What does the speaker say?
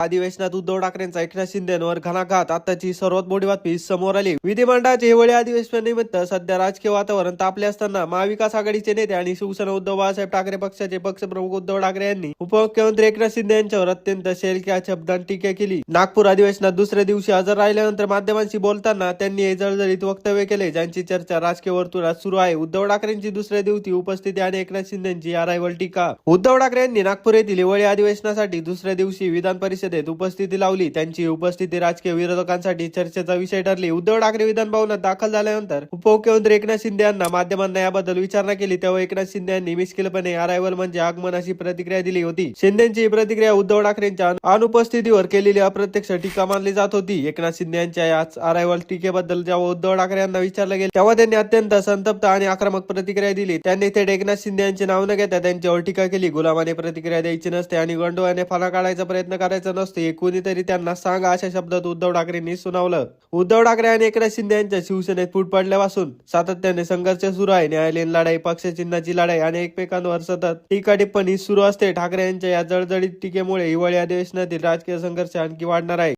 अधिवेशनात उद्धव ठाकरेंचा एकनाथ शिंदेवर घणाघात. आताची सर्वात मोठी बातमी समोर आली. विधिमंडळाचे हिवाळी अधिवेशनानिमित्त सध्या राजकीय वातावरण तापले असताना महाविकास आघाडीचे नेते आणि शिवसेना उद्धव बाळासाहेब ठाकरे पक्षाचे पक्षप्रमुख उद्धव ठाकरे यांनी उपमुख्यमंत्री एकनाथ शिंदे यांच्यावर अत्यंत शेलक्या शब्दांत टीका केली. नागपूर अधिवेशनात दुसऱ्या दिवशी हजर राहिल्यानंतर माध्यमांशी बोलताना त्यांनी हे जळजळीत वक्तव्य केले ज्यांची चर्चा राजकीय वर्तुळात सुरू आहे. उद्धव ठाकरेंची दुसऱ्या दिवशी उपस्थिती आणि एकनाथ शिंदेची अरायवल टीका. उद्धव ठाकरे यांनी नागपूर येथील हिवाळी अधिवेशनासाठी दुसऱ्या दिवशी विधान परिषद परिषदेत उपस्थिती लावली. त्यांची उपस्थिती राजकीय विरोधकांसाठी चर्चेचा विषय ठरली. उद्धव ठाकरे विधान भवनात दाखल झाल्यानंतर उपमुख्यमंत्री एकनाथ शिंदे यांना माध्यमांना याबद्दल विचारणा केली. तेव्हा एकनाथ शिंदे यांनी मिश्किलपणे अरायव्हल म्हणजे आगमन अशी प्रतिक्रिया दिली होती. शिंदेची ही प्रतिक्रिया उद्धव ठाकरेंच्या अनुपस्थितीवर केलेली अप्रत्यक्ष टीका मानली जात होती. एकनाथ शिंदे यांच्या याच अरायव्हल टीकेबद्दल जेव्हा उद्धव ठाकरे यांना विचारलं गेलं तेव्हा त्यांनी अत्यंत संतप्त आणि आक्रमक प्रतिक्रिया दिली. त्यांनी थेट एकनाथ शिंदे यांचे नाव न घेता त्यांच्यावर टीका केली. गुलामाने प्रतिक्रिया द्यायची नसते आणि गंडोळ्याने फणा काढायचा प्रयत्न करायचा नसते हे कोणीतरी त्यांना सांगा अशा शब्दात उद्धव ठाकरेंनी सुनावलं. उद्धव ठाकरे आणि एकनाथ शिंदे यांच्या शिवसेनेत फूट पडल्यापासून सातत्याने संघर्ष सुरू आहे. न्यायालयीन लढाई पक्षचिन्हाची लढाई आणि एकमेकांवर सतत टीका टिप्पणी सुरू असते. ठाकरे यांच्या या जळजळीत टीकेमुळे हिवाळी अधिवेशनातील राजकीय संघर्ष आणखी वाढणार आहे.